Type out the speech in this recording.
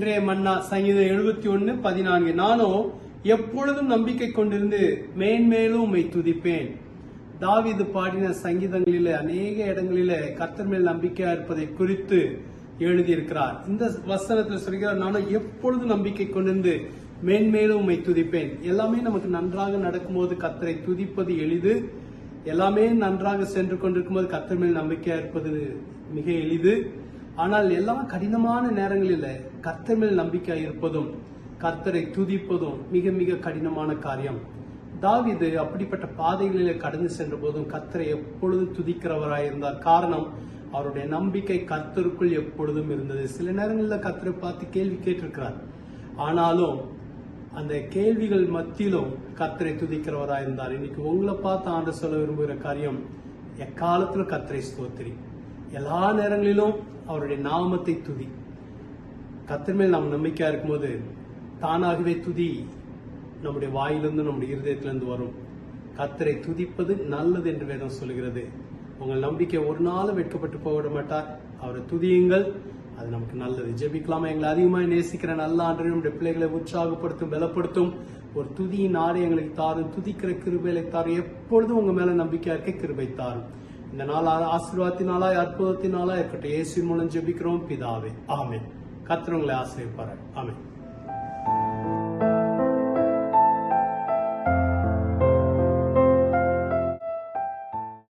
மன்னா சங்கீதம் எழுபத்தி ஒன்னு பதினான்கு. நானும் எப்பொழுதும் நம்பிக்கை கொண்டிருந்து மேன்மேலும் உம்மை துதிப்பேன். தாவிது பாடின சங்கீதங்களில அநேக இடங்களில கர்த்தர் மேல் நம்பிக்கையா இருப்பதை குறித்து எழுதியிருக்கிறார். இந்த வசனத்தில் சொல்கிறார் நானும் எப்பொழுதும் நம்பிக்கை கொண்டிருந்து மேன்மேலும் உம்மை துதிப்பேன். எல்லாமே நமக்கு நன்றாக நடக்கும்போது கத்தரை துதிப்பது எளிது. எல்லாமே நன்றாக சென்று கொண்டிருக்கும்போது கத்தர் மேல் நம்பிக்கையா இருப்பது மிக எளிது. ஆனால் எல்லாம் கடினமான நேரங்களில் கர்த்தர் மேல் நம்பிக்கை இருப்பதும் கர்த்தரை துதிப்பதும் மிக மிக கடினமான காரியம். தாவிது அப்படிப்பட்ட பாதைகளிலே கடந்து சென்ற போதும் கர்த்தரை எப்பொழுதும் துதிக்கிறவராயிருந்தார் காரணம் அவருடைய நம்பிக்கை கர்த்தருக்குள் எப்பொழுதும் இருந்தது. சில நேரங்களில் கர்த்தரை பார்த்து கேள்வி கேட்டிருக்கிறார். ஆனாலும் அந்த கேள்விகள் மத்தியிலும் கர்த்தரை துதிக்கிறவராயிருந்தார் இன்னைக்கு உங்களை பார்த்து ஆண்டு சொல்ல விரும்புகிற காரியம் எக்காலத்தில் கர்த்தரை ஸ்தோத்திரி. எல்லா நேரங்களிலும் அவருடைய நாமத்தை துதி. கத்தர் மேல் நாம் நம்பிக்கையா இருக்கும்போது தானாகவே துதி நம்முடைய வாயிலிருந்து நம்முடைய இருதயத்திலிருந்து வரும். கத்தரை துதிப்பது நல்லது என்று வேதம் சொல்லுகிறது. உங்கள் நம்பிக்கை ஒரு நாளும் வெட்கப்பட்டு போக மாட்டார். அவரை துதியுங்கள். அது நமக்கு நல்லது. ஜெபிக்கலாமா? எங்களை அதிகமாக நேசிக்கிற நல்ல ஆண்டு நம்முடைய பிள்ளைகளை உற்சாகப்படுத்தும் பலப்படுத்தும். ஒரு துதியின் ஆடை எங்களுக்கு தாரும். துதிக்கிற கிருபைகளை தாரும். எப்பொழுதும் உங்க மேல நம்பிக்கையா இருக்க கிருபை தாரும். இந்த நாள் ஆசீர்வாதத்தினாலாய் அற்புதத்தினாலா இருக்கட்டும். இயேசு மூலம் ஜெபிக்கிறோம் பிதாவே. ஆமே கர்த்தர் உங்களை ஆசிரியப்பாரு ஆமென்.